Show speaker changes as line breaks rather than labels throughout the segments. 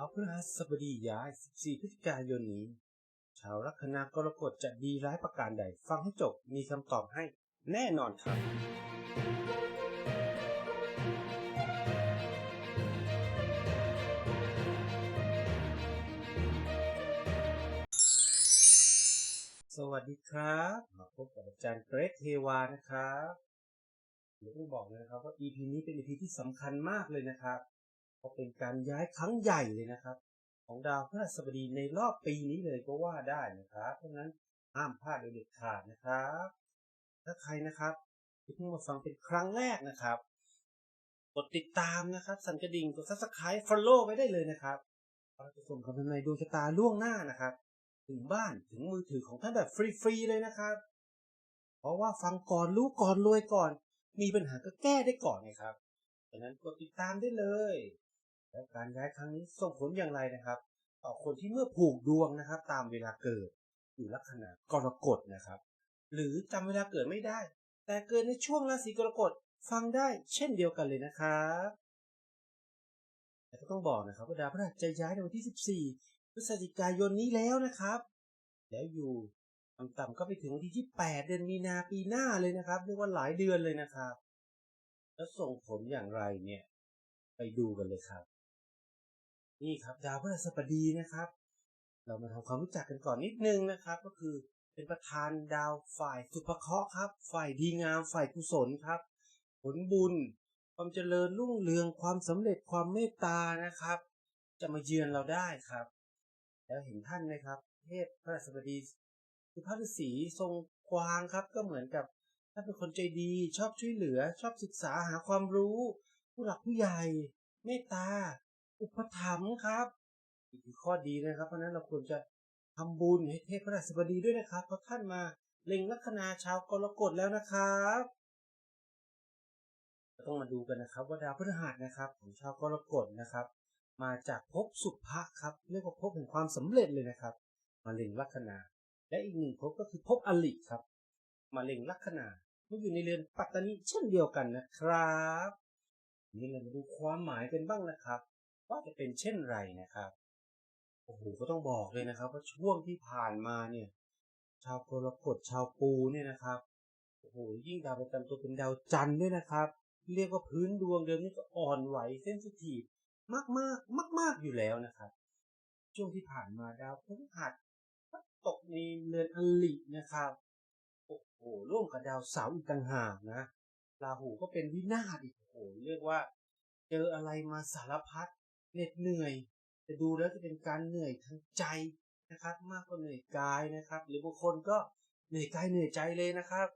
าวพฤหัสบดีย้าย 14 พฤศจิกายนนี้ ชาวลัคนากรกฎจะดีร้ายประการใด ฟังให้จบมีคำตอบให้แน่นอนครับ สวัสดีครับมาพบกับอาจารย์เกรกเทวานะครับเดี๋ยวต้องบอกเลยนะครับว่า EP นี้เป็น EP ที่สำคัญมากเลยนะครับ เพราะเป็นการย้ายครั้งใหญ่เลยนะครับ ของดาวพฤหัสบดีในรอบปีนี้เลยก็ว่าได้นะครับเพราะฉะนั้นห้ามพลาดโดยเด็ดขาดนะครับ ถ้าใครนะครับที่เพิ่งมาฟังเป็นครั้งแรกนะครับ กดติดตามนะครับ สั่นกระดิ่งกด subscribe follow ไว้ได้เลยนะครับเราจะส่งคำทำนายดวงชะตาล่วงหน้านะครับ ถึงบ้านถึงมือถือของท่านแบบฟรีๆเลยนะครับ เพราะว่าฟังก่อนรู้ก่อนรวยก่อน มีปัญหาก็แก้ได้ก่อนนะครับดังนั้นกดติดตามได้เลย แล้วการย้ายครั้งนี้ส่งผลอย่างไรนะครับ ต่อคนที่เมื่อผูกดวงนะครับ ตามเวลาเกิดอยู่ลัคนากรกฎนะครับ หรือจำเวลาเกิดไม่ได้ แต่เกิดในช่วงราศีกรกฎฟังได้เช่นเดียวกันเลยนะครับแต่ก็ต้องบอกนะครับว่าดาวพฤหัสจะย้ายในวันที่ 14 พฤศจิกายนนี้แล้วนะครับ แล้วอยู่ต่ำๆก็ไปถึงวันที่ 28 เดือนมีนาปีหน้าเลยนะครับเรียกว่าหลายเดือนเลยนะครับ แล้วส่งผลอย่างไรเนี่ย ไปดูกันเลยครับ นี่ครับดาวพฤหัสบดีนะครับ เรามาทำความรู้จักกันก่อนนิดนึงนะครับ ก็คือเป็นประธานดาวฝ่ายสุภเคราะห์ครับ ฝ่ายดีงามฝ่ายกุศลครับ ผลบุญ ความเจริญรุ่งเรืองความสำเร็จความเมตตานะครับ จะมาเยือนเราได้ครับ แล้วเห็นท่านไหมครับเทพพระราชบดีคือพระฤาษีทรงกวางครับ ก็เหมือนกับท่านเป็นคนใจดีชอบช่วยเหลือ ชอบศึกษาหาความรู้ ผู้หลักผู้ใหญ่ เมตตา อุปถัมภ์ครับนี่คือข้อดีนะครับ เพราะนั้นเราควรจะทำบุญให้เทพพระราชบดีด้วยนะครับ เพราะท่านมาเล็งลัคนาชาวกรกฎแล้วนะครับต้องมาดูกันนะครับ ว่าดาวพฤหัสนะครับ ของชาวกรกฎนะครับ มาจากภพสุภะครับเรียกว่าภพแห่งความสำเร็จเลยนะครับ มาเล็งลัคนา และอีกหนึ่งภพก็คือภพอลิครับ มาเล็งลัคนามันอยู่ในเรือนปัตตานีเช่นเดียวกันนะครับนี่เรามาดูความหมายกันบ้างนะครับ ว่าจะเป็นเช่นไรนะครับโอ้โหก็ต้องบอกเลยนะครับ ว่าช่วงที่ผ่านมาเนี่ย ชาวกรกฎชาวปูเนี่ยนะครับโอ้โหยิ่งดาวประจำตัวเป็นดาวจันทร์ด้วยนะครับ เรียกว่าพื้นดวงเดิมนี่ก็อ่อนไหวเซนซิทีฟมากมากมากมากอยู่แล้วนะครับ ช่วงที่ผ่านมาดาวพฤหัสตกในเรือนอลินะครับโอ้โหร่วมกับดาวเสาร์อีกต่างหากนะราหูก็เป็นวินาศอีกโอ้โหเรียกว่า เจออะไรมาสารพัด เหน็ดเหนื่อย แต่ดูแล้วจะเป็นการเหนื่อยทางใจนะครับ มากกว่าเหนื่อยกายนะครับ หรือบางคนก็เหนื่อยกายเหนื่อยใจเลยนะครับ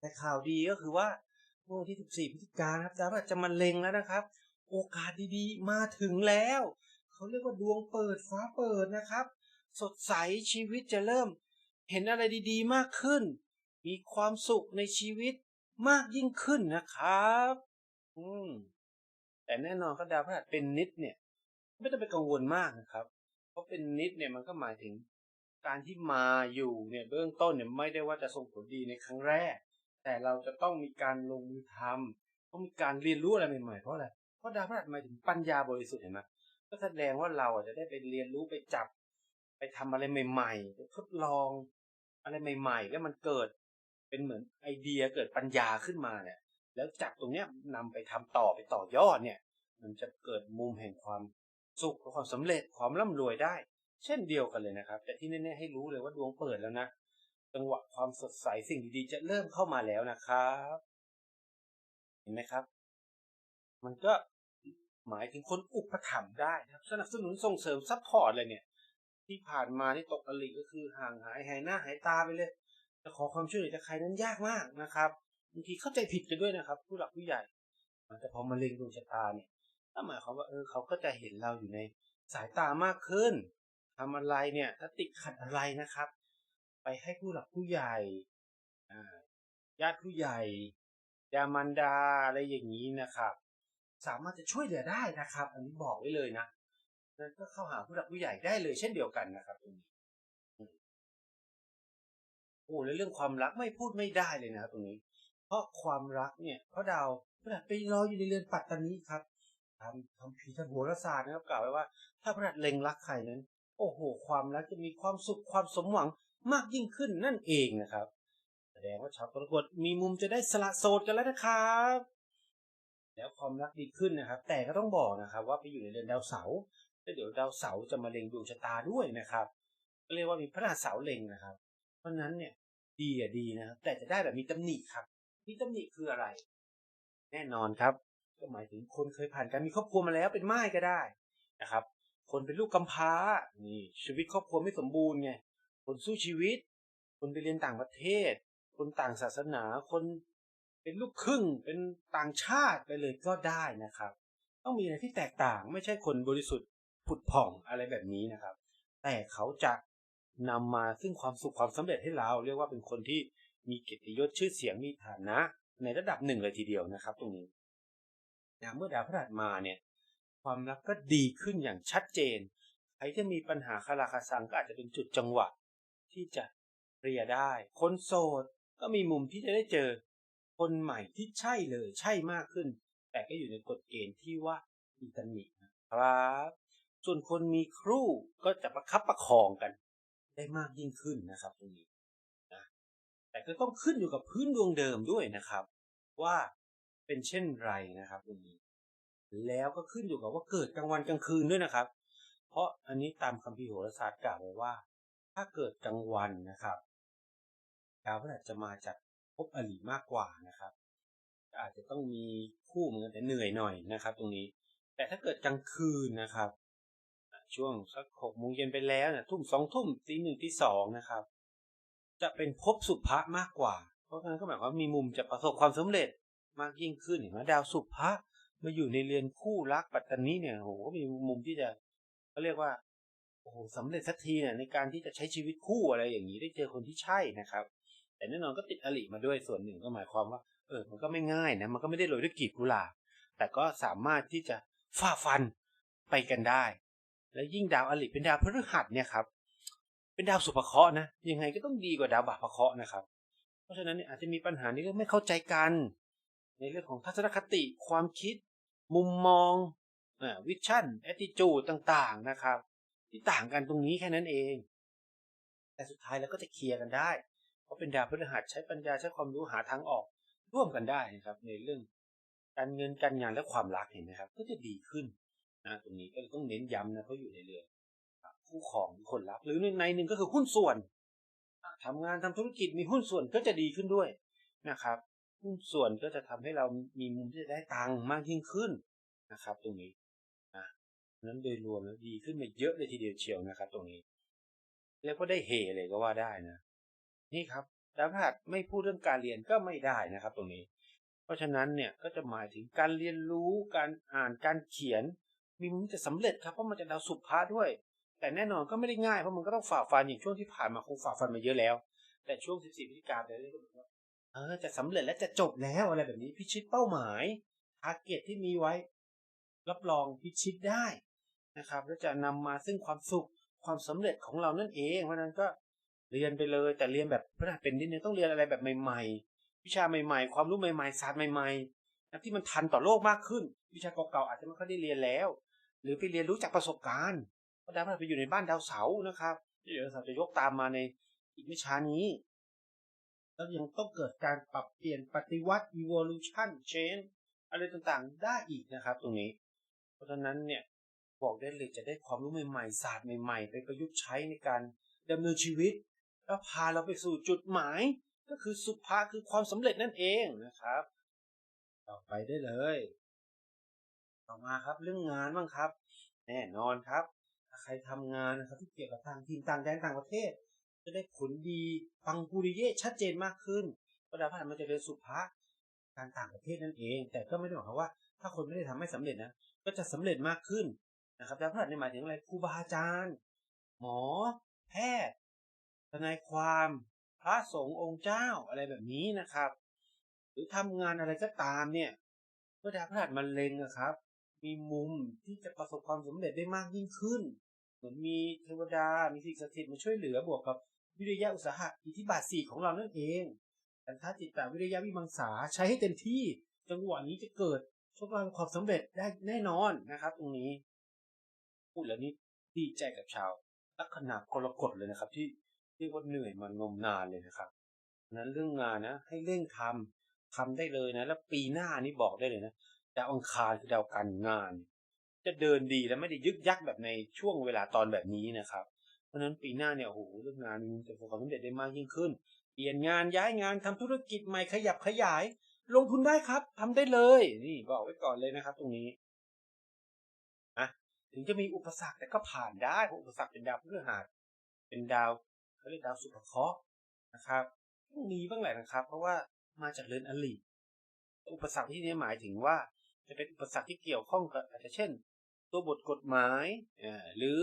แต่ข่าวดีก็คือว่าเมื่อวันที่ 14พฤศจิกายนครับดาวจะมาเล็งแล้วนะครับ โอกาสดีๆ มาถึงแล้วเขาเรียกว่าดวงเปิดฟ้าเปิดนะครับ สดใสชีวิตจะเริ่ม เห็นอะไรดีๆ มากขึ้น มีความสุขในชีวิตมากยิ่งขึ้นนะครับ อืม แต่แน่นอนก็ดาวพฤหัสเป็นนิดเนี่ย ไม่ต้องไปกังวลมากนะครับ เพราะเป็นนิดเนี่ยมันก็หมายถึงการที่มาอยู่เนี่ยเบื้องต้นเนี่ยไม่ได้ว่าจะส่งผลดีในครั้งแรก แต่เราจะต้องมีการลงมือทำต้องมีการเรียนรู้อะไรใหม่ๆเพราะอะไรเพราะดาวพฤหัสหมายถึงปัญญาบริสุทธิ์เห็นไหมก็แสดงว่าเราอะจะได้ไปเรียนรู้ไปจับ ไปทำอะไรใหม่ๆไปทดลองอะไรใหม่ ๆ แล้วมันเกิดเป็นเหมือนไอเดียเกิดปัญญาขึ้นมาเนี่ย แล้วจากตรงเนี้ยนำไปทำต่อไปต่อยอดเนี่ย มันจะเกิดมุมแห่งความสุขและความสำเร็จความร่ำรวยได้ เช่นเดียวกันเลยนะครับ แต่ที่แน่ๆให้รู้เลยว่าดวงเปิดแล้วนะจังหวะความสดใสสิ่งดีๆ จะเริ่มเข้ามาแล้วนะครับ เห็นไหมครับ มันก็หมายถึงคนอุปถัมภ์ได้นะครับ สนับสนุนส่งเสริมซัพพอร์ตเลยเนี่ย ที่ผ่านมาที่ตกอลิก็คือห่างหายหายหน้าหายตาไปเลยจะขอความช่วยเหลือจากใครนั้นยากมากนะครับ บางทีเข้าใจผิดกันด้วยนะครับ ผู้หลักผู้ใหญ่แต่พอมาเล็งดวงชะตาเนี่ยนั่นหมายความว่าเออเขาก็จะเห็นเราอยู่ในสายตามากขึ้นทำอะไรเนี่ยถ้าติดขัดอะไรนะครับ ไปให้ผู้หลักผู้ใหญ่ญาติผู้ใหญ่ยามันดาอะไรอย่างนี้นะครับ สามารถจะช่วยเหลือได้นะครับ อันนี้บอกไว้เลยนะนั้นก็เข้าหาผู้หลักผู้ใหญ่ได้เลยเช่นเดียวกันนะครับตรงนี้โอ้แล้วเรื่องความรักไม่พูดไม่ได้เลยนะครับตรงนี้ เพราะความรักเนี่ยเพราะดาวพฤหัสไปรออยู่ในเรือนปัตตานีครับตามคำพีทางโหราศาสตร์นะครับกล่าวไว้ว่า ถ้าพระหัสเล็งรักใครนั้น โอ้โห ความรักจะมีความสุขความสมหวังมากยิ่งขึ้นนั่นเองนะครับ แสดงว่าชาวกรกฎมีมุมจะได้สละโสดกันแล้วนะครับแล้วความรักดีขึ้นนะครับ แต่ก็ต้องบอกนะครับ ว่าไปอยู่ในเรือนดาวเสาร์แล้วเดี๋ยวดาวเสาร์จะมาเล็งดวงชะตาด้วยนะครับก็เรียกว่ามีพระหัสเสาร์เล็งนะครับ เพราะนั้นเนี่ยดีอะดีนะครับแต่จะได้แบบมีตำหนิครับ มีตำหนิคืออะไร แน่นอนครับ ก็หมายถึงคนเคยผ่านการมีครอบครัวมาแล้วเป็นม่ายก็ได้นะครับ คนเป็นลูกกำพร้านี่ชีวิตครอบครัวไม่สมบูรณ์ไงคนสู้ชีวิต คนไปเรียนต่างประเทศ คนต่างศาสนาคนเป็นลูกครึ่งเป็นต่างชาติไปเลยก็ได้นะครับ ต้องมีอะไรที่แตกต่างไม่ใช่คนบริสุทธิ์ผุดผ่องอะไรแบบนี้นะครับ แต่เขาจะนำมาซึ่งความสุขความสำเร็จให้เรา เรียกว่าเป็นคนที่ มีเกียรติยศชื่อเสียงมีฐานะ ในระดับหนึ่งเลยทีเดียวนะครับ ตรงนี้นะเมื่อดาวพฤหัสมาเนี่ย ความรักก็ดีขึ้นอย่างชัดเจนใครที่มีปัญหาคาราคาซังก็อาจจะเป็นจุดจังหวะ ที่จะเคลียได้ คนโสดก็มีมุมที่จะได้เจอ คนใหม่ที่ใช่เลยใช่มากขึ้น แต่ก็อยู่ในกฎเกณฑ์ที่ว่ามีตำหนินะครับส่วนคนมีครู่ก็จะประคับประคองกัน ได้มากยิ่งขึ้นนะครับตรงนี้ แต่ก็ต้องขึ้นอยู่กับพื้นดวงเดิมด้วยนะครับ ว่าเป็นเช่นไรนะครับตรงนี้ แล้วก็ขึ้นอยู่กับว่าเกิดกลางวันกลางคืนด้วยนะครับ เพราะอันนี้ตามคัมภีโหราศาสตร์กล่าวไว้ว่า ถ้าเกิดกลางวันนะครับดาวพฤหัสจะมาจากภพอริมากกว่านะครับ อาจจะต้องมีคู่เหมือนกันแต่เหนื่อยหน่อยนะครับ ตรงนี้ แต่ถ้าเกิดกลางคืนนะครับช่วงสักหกโมงเย็นไปแล้วเนี่ยทุ่มสองทุ่มตีหนึ่งตีสองนะครับ จะเป็นภพสุภะมากกว่า เพราะฉะนั้นก็หมายความว่ามีมุมจะประสบความสำเร็จมากยิ่งขึ้นเห็นไหมดาวสุภะมาอยู่ในเรือนคู่รักปัตตานีเนี่ยโหก็มีมุมที่จะเขาเรียกว่าโอ้โหสำเร็จสักทีเนี่ยในการที่จะใช้ชีวิตคู่อะไรอย่างนี้ได้เจอคนที่ใช่นะครับ แต่แน่นอนก็ติดอลิมาด้วยส่วนหนึ่งก็หมายความว่า เออ มันก็ไม่ง่ายนะ มันก็ไม่ได้โรยด้วยกีบกุหลาบแต่ก็สามารถที่จะฝ่าฟันไปกันได้ และยิ่งดาวอลิเป็นดาวพฤหัสเนี่ยครับ เป็นดาวสุภเคราะห์นะยังไงก็ต้องดีกว่าดาวบาปเคราะห์นะครับ เพราะฉะนั้นเนี่ยอาจจะมีปัญหาในเรื่องไม่เข้าใจกัน ในเรื่องของทัศนคติความคิด มุมมองวิชั่นแอตติจูดต่างๆนะครับ ที่ต่างกันตรงนี้แค่นั้นเอง แต่สุดท้ายแล้วก็จะเคลียร์กันได้เพราะเป็นดาวพฤหัสใช้ปัญญาใช้ความรู้หาทางออกร่วมกันได้นะครับ ในเรื่องการเงินการงานและความรักเห็นไหมครับ ก็จะดีขึ้นนะตรงนี้ก็ต้องเน้นย้ำนะเขาอยู่ในเรือน คู่ของคนรักหรือในหนึ่งก็คือหุ้นส่วนทำงานทำธุรกิจมีหุ้นส่วนก็จะดีขึ้นด้วยนะครับ หุ้นส่วนก็จะทำให้เรามีมุมที่จะได้ตังค์มากยิ่งขึ้นนะครับ ตรงนี้นะนั้นโดยรวมแล้วดีขึ้นมาเยอะเลยทีเดียวเชียวนะครับ ตรงนี้ แล้วก็ได้เฮเลยก็ว่าได้นะ นี่ครับดาวพฤหัสไม่พูดเรื่องการเรียนก็ไม่ได้นะครับ ตรงนี้ เพราะฉะนั้นเนี่ยก็จะหมายถึงการเรียนรู้การอ่านการเขียนมีมุมจะสำเร็จครับเพราะมันจะดาวสุภาด้วย แต่แน่นอนก็ไม่ได้ง่ายเพราะมันก็ต้องฝ่าฟันอย่างช่วงที่ผ่านมาคงฝ่าฟันมาเยอะแล้ว แต่ช่วง 14พฤศจิกายนไปเรื่อยๆก็เออจะสำเร็จและจะจบแล้วอะไรแบบนี้พิชิตเป้าหมายทาร์เก็ตที่มีไว้ รับรองพิชิตได้นะครับแล้วจะนำมาซึ่งความสุขความสำเร็จของเรานั่นเองเพราะนั้นก็เรียนไปเลยแต่เรียนแบบพระเป็นนิดนึงต้องเรียนอะไรแบบใหม่ๆ วิชาใหม่ๆ ความรู้ใหม่ๆศาสตร์ใหม่ๆนะที่มันทันต่อโลกมากขึ้น วิชาเก่าๆอาจจะไม่ค่อยได้เรียนแล้ว หรือไปเรียนรู้จากประสบการณ์ ดาวพฤหัสไปอยู่ในบ้านดาวเสาร์นะครับเดี๋ยวเสาราจะยกตามมาในอีกวิชานี้ แล้วยังต้องเกิดการปรับเปลี่ยนปฏิวัติ evolution change อะไรต่างๆ ได้อีกนะครับ ตรงนี้ เพราะฉะนั้นเนี่ยบอกได้เลยจะได้ความรู้ใหม่ๆศาสตร์ใหม่ๆ ไปประยุกต์ใช้ในการดำเนินชีวิต แล้วพาเราไปสู่จุดหมาย ก็คือสุภาคือความสำเร็จนั่นเองนะครับ ต่อไปได้เลย ต่อมาครับเรื่องงานบ้างครับ แน่นอนครับ ใครทำงานนะครับที่เกี่ยวกับทางทีมต่างแดนต่างประเทศ จะได้ผลดีฟังกุริเย่ชัดเจนมากขึ้นเพราะดาวพฤหัสมันจะเป็นสุภาการต่างประเทศนั่นเอง แต่ก็ไม่ได้หมายความว่า ถ้าคนไม่ได้ทำให้สำเร็จนะก็จะสำเร็จมากขึ้นนะครับดาวพฤหัสนี่หมายถึงอะไรครูบาอาจารย์ หมอ แพทย์ทนายความพระสงฆ์องค์เจ้าอะไรแบบนี้นะครับ หรือทำงานอะไรก็ตามเนี่ยเมื่อดาวพฤหัสมันเล็งนะครับ มีมุมที่จะประสบความสำเร็จได้มากยิ่งขึ้น หมือนมีเทวดา มีสิ่งศักดิ์สิทธิ์มาช่วยเหลือบวกกับวิริยะอุตสาหะอิทธิบาทสี่ของเรานั่นเองแต่ถ้าจิตตวิริยะวิมังสาใช้ให้เต็มที่จังหวะนี้จะเกิดโชคลาภความสำเร็จได้แน่นอนนะครับ ตรงนี้ พูดแล้วนี่ดีใจกับชาวลัคนากรกฎเลยนะครับ ที่เรียกว่าเหนื่อยมานมนานเลยนะครับนั้นเรื่องงานนะ ให้เร่งทำทำได้เลยนะ แล้วปีหน้านี่บอกได้เลยนะดาวอังคารคือดาวการงาน จะเดินดีและไม่ได้ยึกยักแบบในช่วงเวลาตอนแบบนี้นะครับ เพราะฉะนั้นปีหน้าเนี่ยโอ้โหเรื่องงานจะประสบความสำเร็จได้มากยิ่งขึ้น เปลี่ยนงานย้ายงานทำธุรกิจใหม่ขยับขยาย ลงทุนได้ครับทำได้เลยนี่บอกไว้ก่อนเลยนะครับ ตรงนี้อะถึงจะมีอุปสรรคแต่ก็ผ่านได้เพราะอุปสรรคเป็นดาวพฤหัสเป็นดาวเขาเรียกดาวสุภเคราะห์นะครับต้องมีบ้างแหละนะครับ เพราะว่ามาจากเรือนอลิอุปสรรคที่นี้หมายถึงว่าจะเป็นอุปสรรคที่เกี่ยวข้องกับอาจจะเช่น ตัวบทกฎหมายอ่าหรือ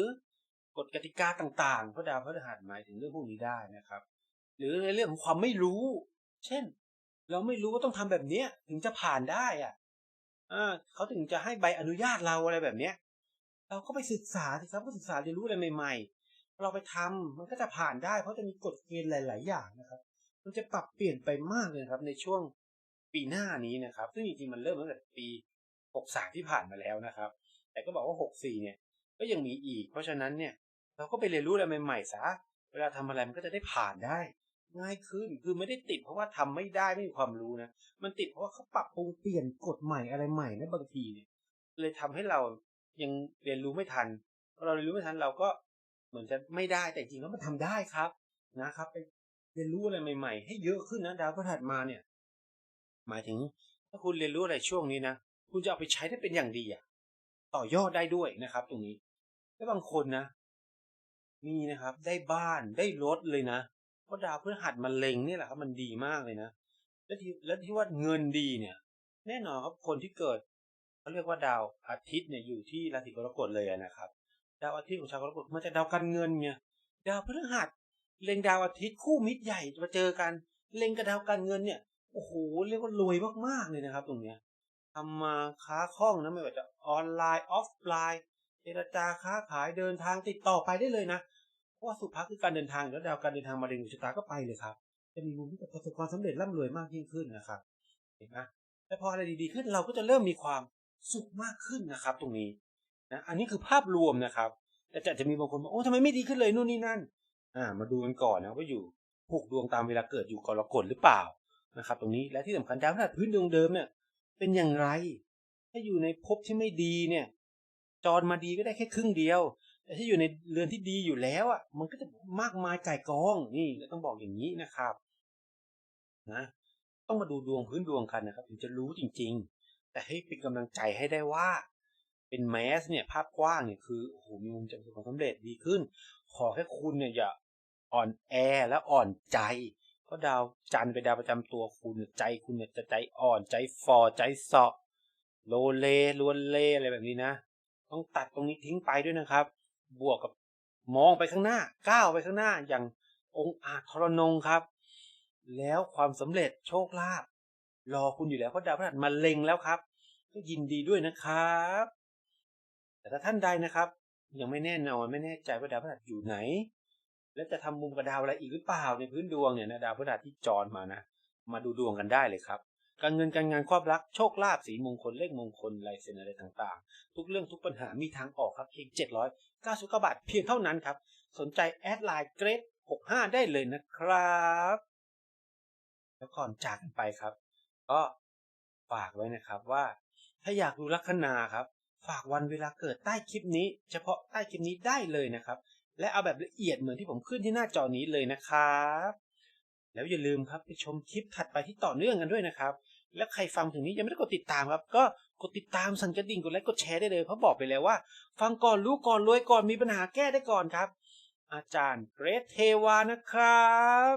กฎกติกาต่างๆ พระดาวพฤหัสหมายถึงเรื่องพวกนี้ได้นะครับ หรือในเรื่องของความไม่รู้ เช่น เราไม่รู้ว่าต้องทำแบบเนี้ย ถึงจะผ่านได้อะอ่าเขาถึงจะให้ใบอนุญาตเราอะไรแบบเนี้ย เราก็ไปศึกษาสิครับก็ศึกษาเรียนรู้อะไรใหม่ๆ เราไปทำมันก็จะผ่านได้ เพราะจะมีกฎเกณฑ์หลาย ๆ อย่างนะครับ มันจะปรับเปลี่ยนไปมากเลยครับ ในช่วงปีหน้านี้นะครับ ซึ่งจริงๆมันเริ่มตั้งแต่ปี 63 ที่ผ่านมาแล้วนะครับ แต่ก็บอกว่า 64 เนี่ย ก็ยังมีอีก เพราะฉะนั้นเนี่ย เราก็ไปเรียนรู้อะไรใหม่ๆซะ เวลาทำอะไรมันก็จะได้ผ่านได้ ง่ายขึ้น คือไม่ได้ติดเพราะว่าทำไม่ได้ไม่มีความรู้นะ มันติดเพราะว่าเขาปรับปรุงเปลี่ยนกฎใหม่อะไรใหม่นะบางทีเนี่ย เลยทำให้เรายังเรียนรู้ไม่ทัน เราเรียนรู้ไม่ทันเราก็เหมือนจะไม่ได้แต่จริงแล้วมันทำได้ครับนะครับไปเรียนรู้อะไรใหม่ ๆ ให้เยอะขึ้นนะดาวพฤหัสมาเนี่ย หมายถึง ถ้าคุณเรียนรู้อะไรช่วงนี้นะคุณจะเอาไปใช้ได้เป็นอย่างดีอะ ต่อยอดได้ด้วยนะครับ ตรงนี้ แล้บางคนนะ มีนะครับ ได้บ้านได้รถเลยนะเพราะดาวพฤหัสมันเล็งนี่แหละครับมันดีมากเลยนะแล้วที่แล้วที่ว่าเงินดีเนี่ย แน่นอนครับคนที่เกิดเขาเรียกว่าดาวอาทิตย์เนี่ยอยู่ที่ราศีกรกฎเลยนะครับ ดาวอาทิตย์ของชาวกรกฎมาจากดาวการเงินไงดาวพฤหัสเล็งดาวอาทิตย์คู่มิตรใหญ่มาเจอกัน เล็งกับดาวการเงินเนี่ยโอ้โหเรียกว่ารวยมากๆเลยนะครับ ตรงเนี้ย ทำมาค้าคล่องนะไม่ว่าจะออนไลน์ออฟไลน์เจรจาค้าขายเดินทางติดต่อไปได้เลยนะเพราะว่าสุภาคือการเดินทางแล้วดาวการเดินทางมาเร็งดวงชะตาก็ไปเลยครับ จะมีมุมที่ประสบความสำเร็จร่ำรวยมากยิ่งขึ้นนะครับเห็นไหมและพออะไรดีๆขึ้นเราก็จะเริ่มมีความสุขมากขึ้นนะครับ ตรงนี้นะอันนี้คือภาพรวมนะครับแต่จะจะมีบางคนบอกโอ้ทำไมไม่ดีขึ้นเลยนู่นนี่นั่น อ่า มาดูกันก่อนนะว่าอยู่ผูกดวงตามเวลาเกิดอยู่กรกฎหรือเปล่านะครับ ตรงนี้และที่สำคัญดาวพฤหัสพื้นดวงเดิมเนี่ย เป็นอย่างไร ถ้าอยู่ในภพที่ไม่ดีเนี่ย จรมาดีก็ได้แค่ครึ่งเดียว แต่ถ้าอยู่ในเรือนที่ดีอยู่แล้วอะ มันก็จะมากมายไก่กองนี่ก็ต้องบอกอย่างนี้นะครับ นะต้องมาดูดวงพื้นดวงกันนะครับ ถึงจะรู้จริง ๆ แต่ให้เป็นกำลังใจให้ได้ว่า เป็นแมสเนี่ย ภาพกว้างเนี่ยคือโอ้โหมีมุมจะประสบความสำเร็จดีขึ้น ขอแค่คุณเนี่ยอย่าอ่อนแอและอ่อนใจ เพราะดาวจันทร์เป็นดาวประจำตัวคุณใจคุณเนี่ยจะใจอ่อนใจฟอใจเสาะโลเลลวนเลอะไรแบบนี้นะ ต้องตัดตรงนี้ทิ้งไปด้วยนะครับ บวกกับมองไปข้างหน้าก้าวไปข้างหน้าอย่างองค์อาจทรนงครับ แล้วความสำเร็จโชคลาภรอคุณอยู่แล้วเพราะดาวพฤหัสมาเล็งแล้วครับก็ยินดีด้วยนะครับ แต่ถ้าท่านใดนะครับ ยังไม่แน่นอนไม่แน่ใจว่าดาวพฤหัสอยู่ไหน และจะทำมุมกับดาวอะไรอีกหรือเปล่าในพื้นดวงเนี่ยนะดาวพฤหัสที่จรมานะมาดูดวงกันได้เลยครับ การเงินการงานความรักโชคลาภสีมงคลเลขมงคลลายเซ็นอะไรต่างๆ ทุกเรื่องทุกปัญหามีทางออกครับเพียง799บาทเพียงเท่านั้นครับ สนใจแอดไลน์เกรด65 ได้เลยนะครับ แล้วก่อนจากกันไปครับ ก็ฝากไว้นะครับว่า ถ้าอยากรู้ลัคนาครับ ฝากวันเวลาเกิดใต้คลิปนี้ เฉพาะใต้คลิปนี้ได้เลยนะครับ และเอาแบบละเอียดเหมือนที่ผมขึ้นที่หน้าจอนี้เลยนะครับ แล้วอย่าลืมครับไปชมคลิปถัดไปที่ต่อเนื่องกันด้วยนะครับ แล้วใครฟังถึงนี้ยังไม่ได้กดติดตามครับ ก็กดติดตามสั่นกระดิ่งกดไลค์กดแชร์ได้เลยเพราะบอกไปแล้วว่า ฟังก่อนรู้ก่อนรวยก่อนมีปัญหาแก้ได้ก่อนครับ อาจารย์เกรทเทวานะครับ